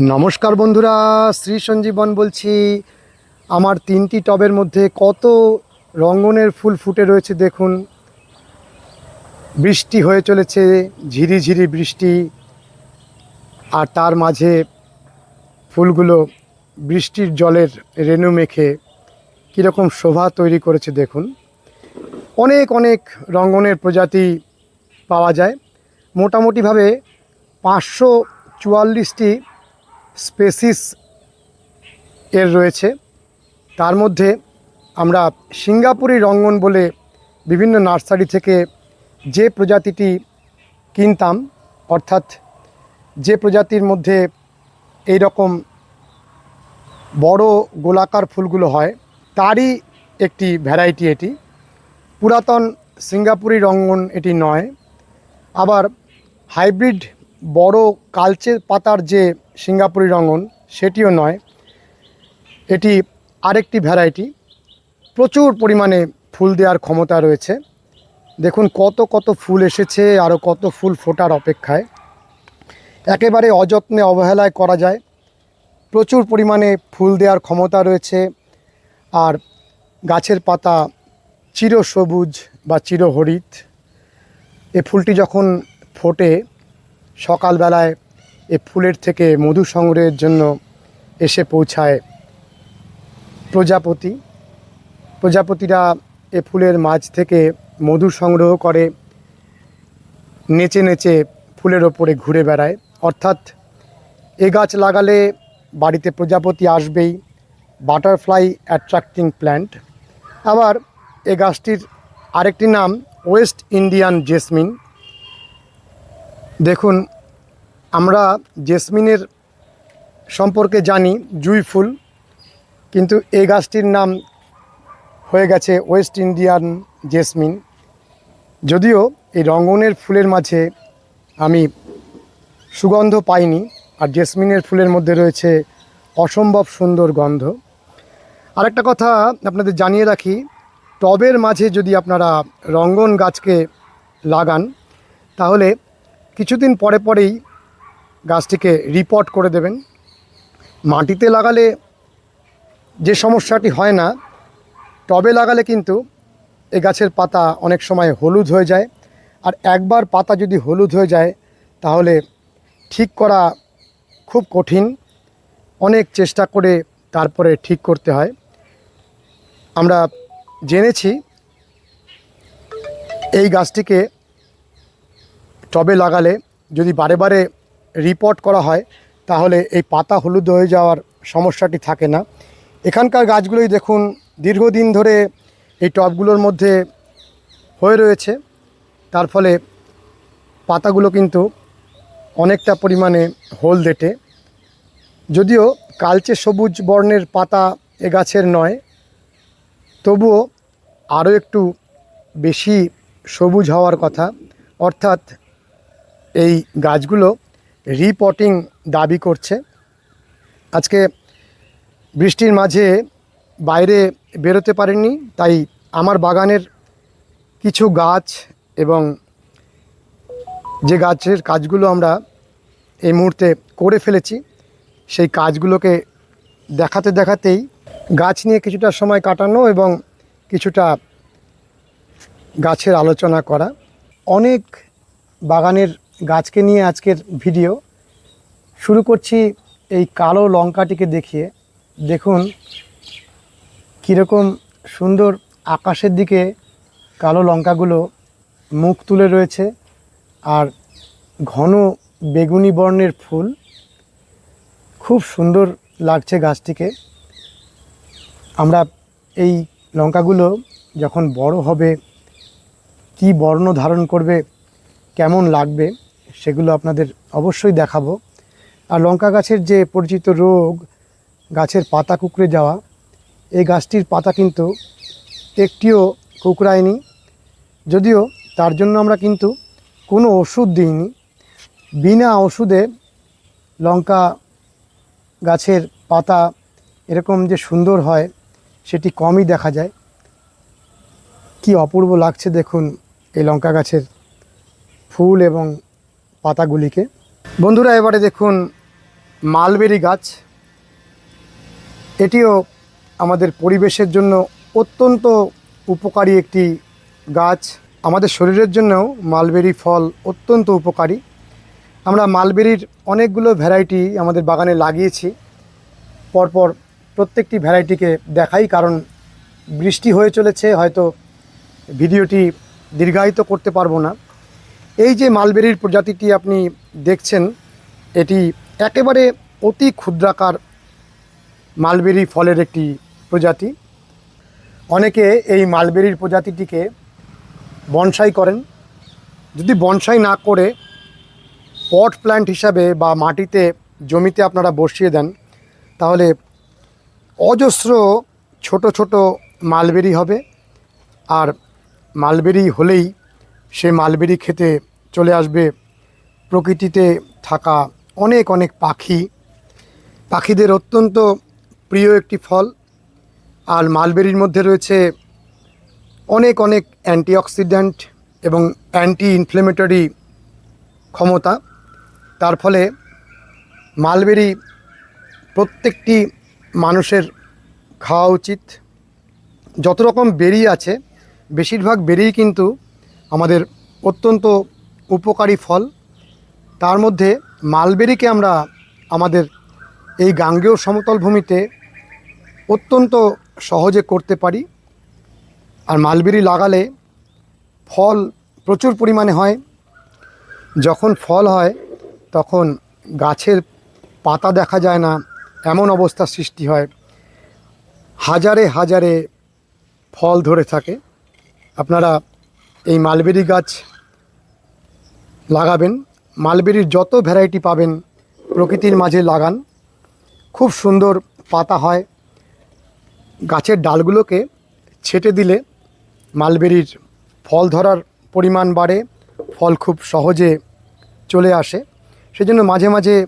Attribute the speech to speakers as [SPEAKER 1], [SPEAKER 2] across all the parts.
[SPEAKER 1] নমস্কার বন্ধুরা, শ্রী সঞ্জীবন বলছি। আমার তিনটি টবের মধ্যে কত রঙ্গনের ফুল ফুটে রয়েছে দেখুন। বৃষ্টি হয়ে চলেছে ঝিরিঝিরি বৃষ্টি। আর তার মাঝে ফুলগুলো বৃষ্টির জলের রেণু মেখে কীরকম শোভা তৈরি করেছে দেখুন। অনেক অনেক রঙ্গনের প্রজাতি পাওয়া যায়। মোটামুটিভাবে পাঁচশো চুয়াল্লিশটি স্পেসিস এর রয়েছে। তার মধ্যে আমরা সিঙ্গাপুরি রঙ্গন বলে বিভিন্ন নার্সারি থেকে যে প্রজাতিটি কিনতাম, অর্থাৎ যে প্রজাতির মধ্যে এই রকম বড় গোলাকার ফুলগুলো হয়, তারই একটি ভ্যারাইটি এটি। পুরাতন সিঙ্গাপুরি রঙ্গন এটি নয়। আবার হাইব্রিড বড় কালচে পাতার যে সিঙ্গাপুরি রঙন, সেটিও নয়। এটি আরেকটি ভ্যারাইটি প্রচুর পরিমাণে ফুল দেওয়ার ক্ষমতা রয়েছে। দেখুন কত কত ফুল এসেছে আরও কত ফুল ফোটার অপেক্ষায়। একেবারে অযত্নে অবহেলায় করা যায়। প্রচুর পরিমাণে ফুল দেওয়ার ক্ষমতা রয়েছে। আর গাছের পাতা চিরসবুজ বা চিরহরিত। এ ফুলটি যখন ফোটে সকালবেলায় এ ফুলের থেকে মধু সংগ্রহের জন্য এসে পৌঁছায় প্রজাপতি। প্রজাপতিরা এ ফুলের মাঝ থেকে মধু সংগ্রহ করে নেচে নেচে ফুলের ওপরে ঘুরে বেড়ায়। অর্থাৎ এ গাছ লাগালে বাড়িতে প্রজাপতি আসবেই, বাটারফ্লাই অ্যাট্রাক্টিং প্ল্যান্ট। আবার এ গাছটির আরেকটি নাম ওয়েস্ট ইন্ডিয়ান জেসমিন। দেখুন, আমরা জেসমিনের সম্পর্কে জানি, জুই ফুল, কিন্তু এই গাছটির নাম হয়ে গেছে ওয়েস্ট ইন্ডিয়ান জেসমিন। যদিও এই রঙ্গনের ফুলের মাঝে আমি সুগন্ধ পাইনি, আর জেসমিনের ফুলের মধ্যে রয়েছে অসম্ভব সুন্দর গন্ধ। আর একটা কথা আপনাদের জানিয়ে রাখি, টবের মাঝে যদি আপনারা রঙ্গন গাছকে লাগান, তাহলে কিছুদিন পরে পরেই গাছটিকে রিপোর্ট করে দেবেন। মাটিতে লাগালে যে সমস্যাটি হয় না, টবে লাগালে কিন্তু এ গাছের পাতা অনেক সময় হলুদ হয়ে যায়। আর একবার পাতা যদি হলুদ হয়ে যায়, তাহলে ঠিক করা খুব কঠিন। অনেক চেষ্টা করে তারপরে ঠিক করতে হয়। আমরা জেনেছি এই গাছটিকে টবে লাগালে যদি বারে বারে রিপোর্ট করা হয়, তাহলে এই পাতা হলুদ হয়ে যাওয়ার সমস্যাটি থাকে না। এখানকার গাছগুলোই দেখুন দীর্ঘদিন ধরে এই টবগুলোর মধ্যে হয়ে রয়েছে। তার ফলে পাতাগুলো কিন্তু অনেকটা পরিমাণে হলদেটে যদিও কালচে সবুজ বর্ণের পাতা এ গাছের নয়, তবুও আরও একটু বেশি সবুজ হওয়ার কথা। অর্থাৎ এই গাছগুলো রিপটিং দাবি করছে। আজকে বৃষ্টির মাঝে বাইরে বেরোতে পারেননি, তাই আমার বাগানের কিছু গাছ এবং যে গাছের কাজগুলো আমরা এই মুহূর্তে করে ফেলেছি, সেই কাজগুলোকে দেখাতে দেখাতেই গাছ নিয়ে কিছুটা সময় কাটানো এবং কিছুটা গাছের আলোচনা করা। অনেক বাগানের গাছকে নিয়ে আজকের ভিডিও। শুরু করছি এই কালো লঙ্কাটিকে দেখিয়ে। দেখুন কীরকম সুন্দর আকাশের দিকে কালো লঙ্কাগুলো মুখ তুলে রয়েছে আর ঘন বেগুনি বর্ণের ফুল। খুব সুন্দর লাগছে গাছটিকে। আমরা এই লঙ্কাগুলো যখন বড় হবে, কি বর্ণ ধারণ করবে, কেমন লাগবে সেগুলো আপনাদের অবশ্যই দেখাবো। আর লঙ্কা গাছের যে পরিচিত রোগ, গাছের পাতা কুকড়ে যাওয়া, এই গাছটির পাতা কিন্তু একটিও কুকড়ায়নি। যদিও তার জন্য আমরা কিন্তু কোনো ওষুধ দিইনি। বিনা ওষুধে লঙ্কা গাছের পাতা এরকম যে সুন্দর হয়, সেটি কমই দেখা যায়। কি অপূর্ব লাগছে দেখুন এই লঙ্কা গাছের ফুল এবং পাতাগুলিকে। বন্ধুরা, এবারে দেখুন মালবেরি গাছ। এটিও আমাদের পরিবেশের জন্য অত্যন্ত উপকারী একটি গাছ। আমাদের শরীরের জন্যও মালবেরি ফল অত্যন্ত উপকারী। আমরা মালবেরির অনেকগুলো ভ্যারাইটি আমাদের বাগানে লাগিয়েছি। পরপর প্রত্যেকটি ভ্যারাইটিকে দেখাই, কারণ বৃষ্টি হয়ে চলেছে, হয়তো ভিডিওটি দীর্ঘায়িত করতে পারব না। এই যে মালবেরির প্রজাতিটি আপনি দেখছেন, এটি একেবারে অতি ক্ষুদ্রাকার মালবেরি ফলের একটি প্রজাতি। অনেকে এই মালবেরির প্রজাতিটিকে বনসাই করেন। যদি বনসাই না করে পট প্ল্যান্ট হিসাবে বা মাটিতে, জমিতে আপনারা বসিয়ে দেন, তাহলে অজস্র ছোট ছোট মালবেরি হবে। আর মালবেরি হলেই সে মালবেরি খেতে চলে আসবে। প্রকৃতিতে থাকা অনেক অনেক পাখি। পাখিদের অত্যন্ত প্রিয় একটি ফল। আর মালবেরির মধ্যে রয়েছে অনেক অনেক অ্যান্টিঅক্সিডেন্ট এবং অ্যান্টি ইনফ্লেমেটরি ক্ষমতা। তার ফলে মালবেরি প্রত্যেকটি মানুষের খাওয়া উচিত। যত রকম বেরি আছে, বেশিরভাগ বেরিই কিন্তু আমাদের অত্যন্ত উপকারী ফল। তার মধ্যে মালবেরিকে আমরা আমাদের এই গাঙ্গেয় সমতল ভূমিতে অত্যন্ত সহজে করতে পারি। আর মালবেরি লাগালে ফল প্রচুর পরিমাণে হয়। যখন ফল হয়, তখন গাছের পাতা দেখা যায় না, এমন অবস্থার সৃষ্টি হয়। হাজারে হাজারে ফল ধরে থাকে। আপনারা এই মালবেরি গাছ লাগাবেন। মালবেরির যত ভ্যারাইটি পাবেন প্রকৃতির মাঝে লাগান। খুব সুন্দর পাতা হয়। গাছের ডালগুলোকে ছেটে দিলে মালবেরির ফল ধরার পরিমাণ বাড়ে, ফল খুব সহজে চলে আসে। সেজন্য মাঝে মাঝে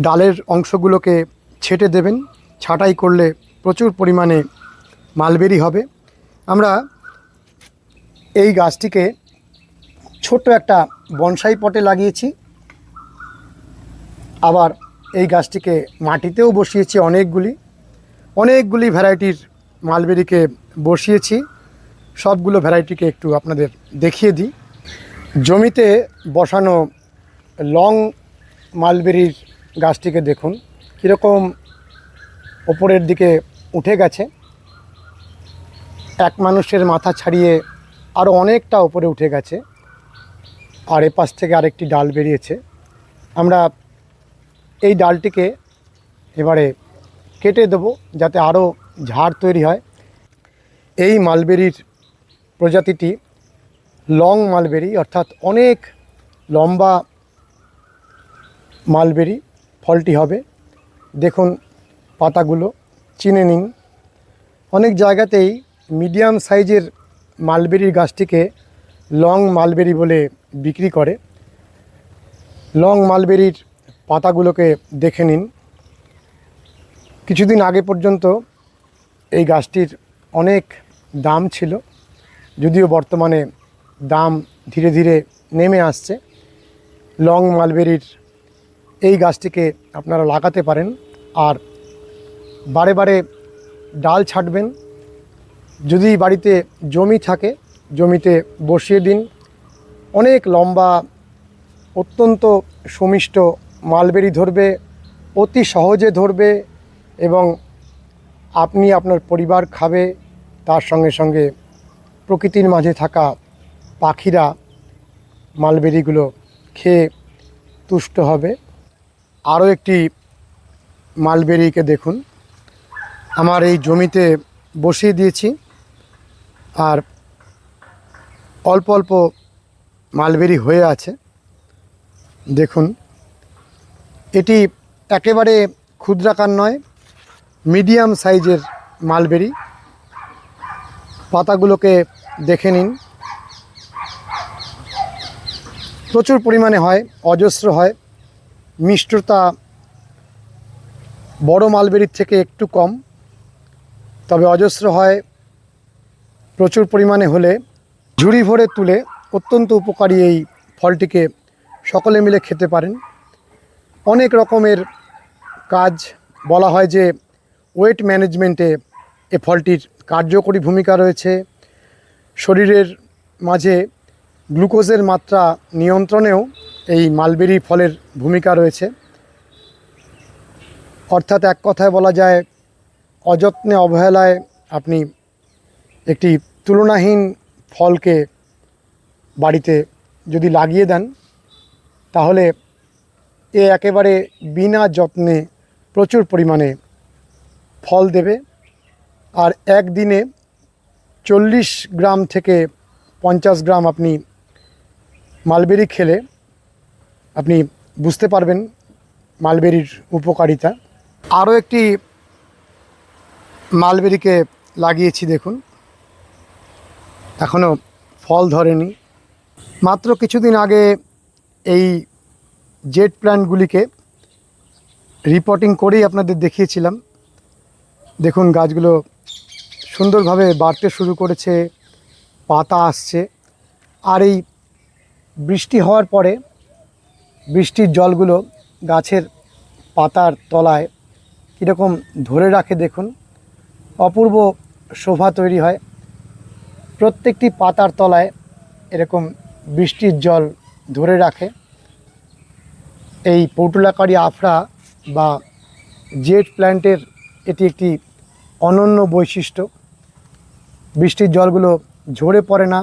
[SPEAKER 1] ডালের অংশগুলোকে ছেটে দেবেন। ছাঁটাই করলে প্রচুর পরিমাণে মালবেরি হবে। আমরা এই গাছটিকে ছোট্ট একটা বনসাই পটে লাগিয়েছি। আবার এই গাছটিকে মাটিতেও বসিয়েছি অনেকগুলি। অনেকগুলি ভ্যারাইটির মালবেরিকে বসিয়েছি। সবগুলো ভ্যারাইটিকে একটু আপনাদের দেখিয়ে দিই। জমিতে বসানো লং মালবেরির গাছটিকে দেখুন, কীরকম ওপরের দিকে উঠে গেছে। এক মানুষের মাথা ছাড়িয়ে আরও অনেকটা ওপরে উঠে গেছে। আর এপাশ থেকে আরেকটি ডাল বেরিয়েছে। আমরা এই ডালটিকে এবারে কেটে দেবো যাতে আরও ঝাড় তৈরি হয়। এই মালবেরির প্রজাতিটি লং মালবেরি, অর্থাৎ অনেক লম্বা মালবেরি ফলটি হবে। দেখুন পাতাগুলো, চিনে নিন। অনেক জায়গাতেই মিডিয়াম সাইজের মালবেরির গাছটিকে লং মালবেরি বলে বিক্রি করে। লং মালবেরির পাতাগুলোকে দেখে নিন। কিছুদিন আগে পর্যন্ত এই গাছটির অনেক দাম ছিল, যদিও বর্তমানে দাম ধীরে ধীরে নেমে আসছে। লং মালবেরির এই গাছটিকে আপনারা লাগাতে পারেন আর বারে বারে ডাল ছাঁটবেন। যদি বাড়িতে জমি থাকে, জমিতে বসিয়ে দিন। অনেক লম্বা, অত্যন্ত সুমিষ্ট মালবেরি ধরবে, অতি সহজে ধরবে এবং আপনি আপনার পরিবার খাবে। তার সঙ্গে সঙ্গে প্রকৃতির মাঝে থাকা পাখিরা মালবেরিগুলো খেয়ে তুষ্ট হবে। আরও একটি মালবেরিকে দেখুন। আমার এই জমিতে বসিয়ে দিয়েছি। আর অল্প অল্প মালবেরি হয়ে আছে। দেখুন, এটি একেবারে ক্ষুদ্রাকার নয়, মিডিয়াম সাইজের মালবেরি। পাতাগুলোকে দেখে নিন। প্রচুর পরিমাণে হয়, অজস্র হয়। মিষ্টতা বড় মালবেরির থেকে একটু কম, তবে অজস্র হয় প্রচুর পরিমাণে হলে ঝুড়ি ভরে তুলে অত্যন্ত উপকারী এই ফলটিকে সকলে মিলে খেতে পারেন। অনেক রকমের কাজ বলা হয় যে ওয়েট ম্যানেজমেন্টে এ ফলটির কার্যকরী ভূমিকা রয়েছে। শরীরের মাঝে গ্লুকোজের মাত্রা নিয়ন্ত্রণেও এই মালবেরি ফলের ভূমিকা রয়েছে। অর্থাৎ এক কথায় বলা যায়, অযত্নে অবহেলায় আপনি একটি তুলনাহীন ফলকে বাড়িতে যদি লাগিয়ে দেন, তাহলে এ একেবারে বিনা যত্নে প্রচুর পরিমাণে ফল দেবে। আর একদিনে চল্লিশ গ্রাম থেকে পঞ্চাশ গ্রাম আপনি মালবেরি খেলে আপনি বুঝতে পারবেন মালবেরির উপকারিতা। আরও একটি মালবেরিকে লাগিয়েছি, দেখুন। এখনও ফল ধরেনি। মাত্র কিছুদিন আগে এই জেট প্ল্যান্টগুলিকে রিপোর্টিং করেই আপনাদের দেখিয়েছিলাম। দেখুন, গাছগুলো সুন্দরভাবে বাড়তে শুরু করেছে, পাতা আসছে। আর এই বৃষ্টি হওয়ার পরে বৃষ্টির জলগুলো গাছের পাতার তলায় কীরকম ধরে রাখে দেখুন। অপূর্ব শোভা তৈরি হয়। প্রত্যেকটি পাতার তলায় এরকম বৃষ্টির জল ধরে রাখে। এই পৌটুলাকারী আফরা বা জেট প্ল্যান্টের এটি একটি অনন্য বৈশিষ্ট্য। বৃষ্টির জলগুলো ঝরে পড়ে না।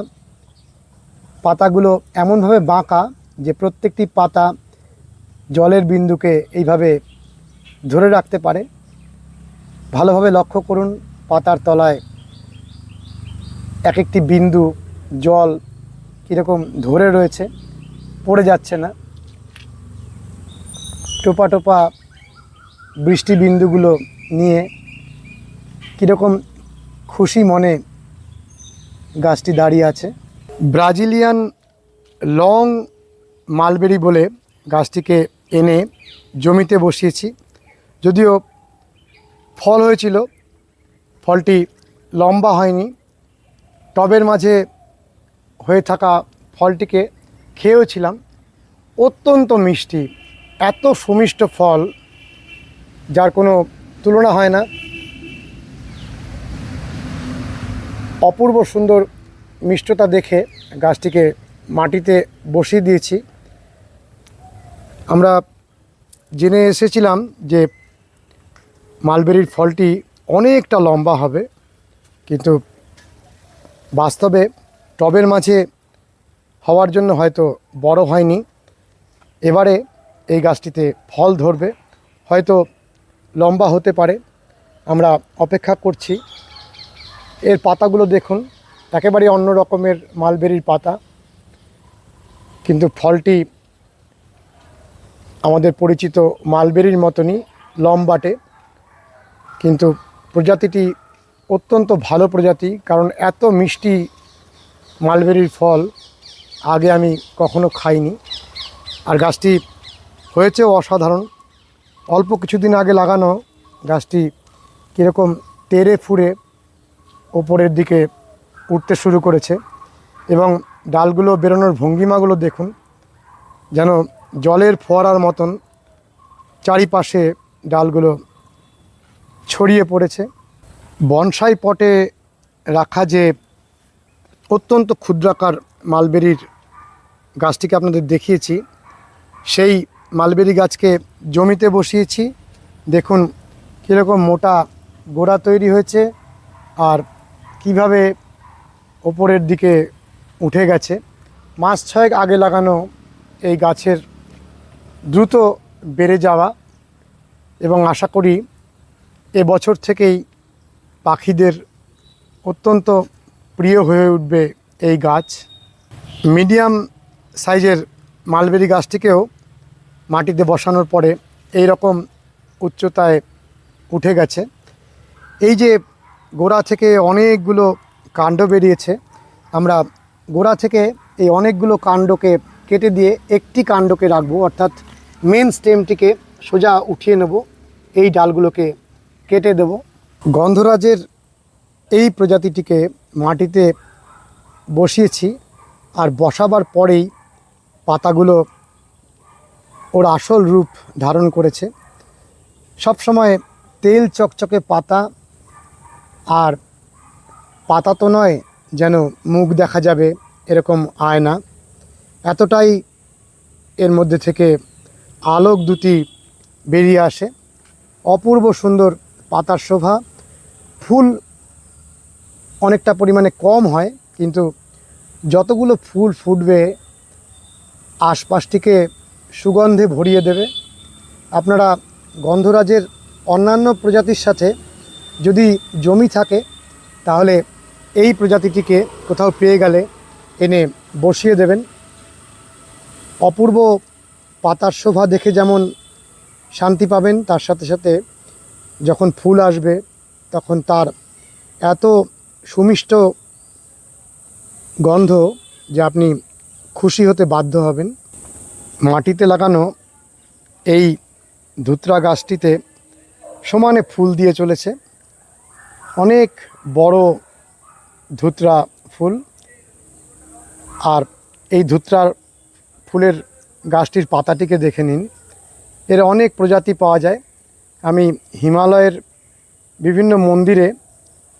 [SPEAKER 1] পাতাগুলো এমনভাবে বাঁকা যে প্রত্যেকটি পাতা জলের বিন্দুকে এইভাবে ধরে রাখতে পারে। ভালোভাবে লক্ষ্য করুন, পাতার তলায় এক একটি বিন্দু জল কীরকম ধরে রয়েছে, পড়ে যাচ্ছে না। টোপা টোপা বৃষ্টি বিন্দুগুলো নিয়ে কীরকম খুশি মনে গাছটি দাঁড়িয়ে আছে। ব্রাজিলিয়ান লং মালবেরি বলে গাছটিকে এনে জমিতে বসিয়েছি। যদিও ফল হয়েছিল, ফলটি লম্বা হয়নি। টবের মাঝে হয়ে থাকা ফলটিকে খেয়েওছিলাম। অত্যন্ত মিষ্টি, এত সুমিষ্ট ফল, যার কোনো তুলনা হয় না। অপূর্ব সুন্দর মিষ্টতা দেখে গাছটিকে মাটিতে বসিয়ে দিয়েছি। আমরা জেনে এসেছিলাম যে মালবেরির ফলটি অনেকটা লম্বা হবে, কিন্তু বাস্তবে টবের মাঝে হওয়ার জন্য হয়তো বড় হয়নি। এবারে এই গাছটিতে ফল ধরবে। হয়তো লম্বা হতে পারে। আমরা অপেক্ষা করছি। এর পাতাগুলো দেখুন। একেবারে অন্য রকমের মালবেরির পাতা। কিন্তু ফলটি আমাদের পরিচিত মালবেরির মতনই লম্বাটে। কিন্তু প্রজাতিটি অত্যন্ত ভালো প্রজাতি, কারণ এত মিষ্টি মালবেরির ফল আগে আমি কখনো খাইনি। আর গাছটি হয়েছেও অসাধারণ। অল্প কিছুদিন আগে লাগানো গাছটি কীরকম তেরে ফুরে ওপরের দিকে উঠতে শুরু করেছে এবং ডালগুলো বেরোনোর ভঙ্গিমাগুলো দেখুন, যেন জলের ফোয়ারার মতন চারিপাশে ডালগুলো ছড়িয়ে পড়েছে। বনসাই পটে রাখা যে অত্যন্ত ক্ষুদ্রাকার মালবেরির গাছটিকে আপনাদের দেখিয়েছি, সেই মালবেরি গাছকে জমিতে বসিয়েছি। দেখুন কীরকম মোটা গোড়া তৈরি হয়েছে আর কীভাবে ওপরের দিকে উঠে গেছে। মাস ছয়েক আগে লাগানো এই গাছের দ্রুত বেড়ে যাওয়া এবং আশা করি এ বছর থেকেই পাখিদের অত্যন্ত প্রিয় হয়ে উঠবে এই গাছ। মিডিয়াম সাইজের মালবেরি গাছটিকেও মাটিতে বসানোর পরে এই রকম উচ্চতায় উঠে গেছে। এই যে গোড়া থেকে অনেকগুলো কাণ্ড বেরিয়েছে, আমরা গোড়া থেকে এই অনেকগুলো কাণ্ডকে কেটে দিয়ে একটি কাণ্ডকে রাখব, অর্থাৎ মেন স্টেমটিকে সোজা উঠিয়ে নেব, এই ডালগুলোকে কেটে দেব। গন্ধরাজের এই প্রজাতিটিকে মাটিতে বসিয়েছি আর বসাবার পরেই পাতাগুলো ওর আসল রূপ ধারণ করেছে। সব সময় তেল চকচকে পাতা আর পাতা তো নয় যেন মুখ দেখা যাবে এরকম আয়না। এতটাই এর মধ্যে থেকে আলোক দুটি বেরিয়ে আসে। অপূর্ব সুন্দর পাতার শোভা ফুল অনেকটা পরিমাণে কম হয়, কিন্তু যতগুলো ফুল ফুটবে, আশপাশটিকে সুগন্ধে ভরিয়ে দেবে। আপনারা গন্ধরাজের অন্যান্য প্রজাতির সাথে যদি জমি থাকে, তাহলে এই প্রজাতিটিকে কোথাও পেয়ে গেলে এনে বসিয়ে দেবেন। অপূর্ব পাতার শোভা দেখে যেমন শান্তি পাবেন, তার সাথে সাথে যখন ফুল আসবে তখন তার এত সুমিষ্ট গন্ধ যে আপনি খুশি হতে বাধ্য হবেন। মাটিতে লাগানো এই ধুতরা গাছটিতে সমানে ফুল দিয়ে চলেছে। অনেক বড় ধুতরা ফুল। আর এই ধুতরার ফুলের গাছটির পাতাটিকে দেখে নিন। এর অনেক প্রজাতি পাওয়া যায়। আমি হিমালয়ের বিভিন্ন মন্দিরে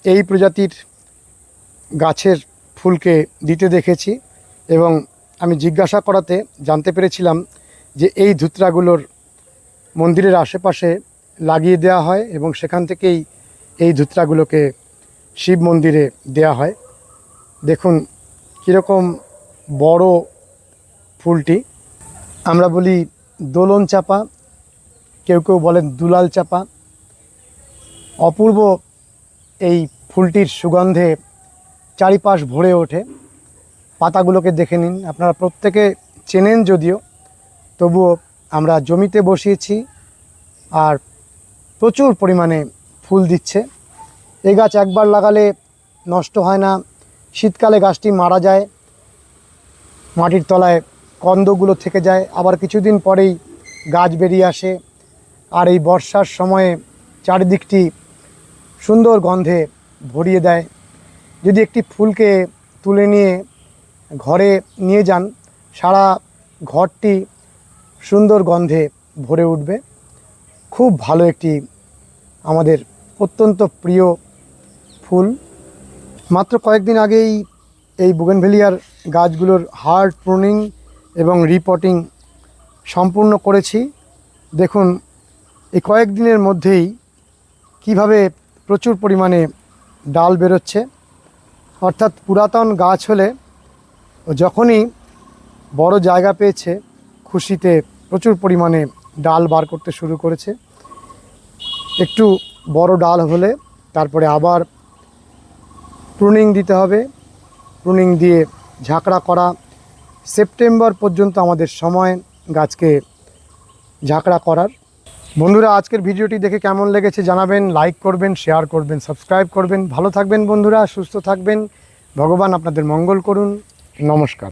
[SPEAKER 1] এই প্রজাতির গাছের ফুলকে দিতে দেখেছি এবং আমি জিজ্ঞাসা করাতে জানতে পেরেছিলাম যে এই ধুতরাগুলোর মন্দিরের আশেপাশে লাগিয়ে দেওয়া হয় এবং সেখান থেকেই এই ধুতরাগুলোকে শিব মন্দিরে দেয়া হয়। দেখুন কীরকম বড় ফুলটি। আমরা বলি দোলন চাপা, কেউ কেউ বলেন দুলাল চাপা। অপূর্ব এই ফুলটির সুগন্ধে চারিপাশ ভরে ওঠে। পাতাগুলোকে দেখে নিন, আপনারা প্রত্যেকে চেনেন যদিও, তবুও আমরা জমিতে বসিয়েছি আর প্রচুর পরিমাণে ফুল দিচ্ছে। এই গাছ একবার লাগালে নষ্ট হয় না। শীতকালে গাছটি মারা যায়, মাটির তলায় কন্দগুলো থেকে যায়। আবার কিছুদিন পরেই গাছ বেরিয়ে আসে। আর এই বর্ষার সময়ে চারিদিকটি সুন্দর গন্ধে ভরিয়ে দেয়। যদি একটি ফুলকে তুলে নিয়ে ঘরে নিয়ে যান, সারা ঘরটি সুন্দর গন্ধে ভরে উঠবে। খুব ভালো একটি আমাদের অত্যন্ত প্রিয় ফুল। মাত্র কয়েকদিন আগেই এই বুগেনভেলিয়ার গাছগুলোর হার্ড প্রুনিং এবং রিপটিং সম্পূর্ণ করেছি। দেখুন, এই কয়েকদিনের মধ্যেই কীভাবে প্রচুর পরিমাণে ডাল বেরোচ্ছে। অর্থাৎ পুরাতন গাছ হলে যখনই বড় জায়গা পেয়েছে, খুশিতে প্রচুর পরিমাণে ডাল বার করতে শুরু করেছে। একটু বড় ডাল হলে তারপরে আবার প্রুনিং দিতে হবে। প্রুনিং দিয়ে ঝাঁকড়া করা। সেপ্টেম্বর পর্যন্ত আমাদের সময় গাছকে ঝাঁকড়া করার। বন্ধুরা, আজকের ভিডিওটি দেখে কেমন লেগেছে জানাবেন লাইক করবেন শেয়ার করবেন সাবস্ক্রাইব করবেন। ভালো থাকবেন বন্ধুরা, সুস্থ থাকবেন। ভগবান আপনাদের মঙ্গল করুন। নমস্কার।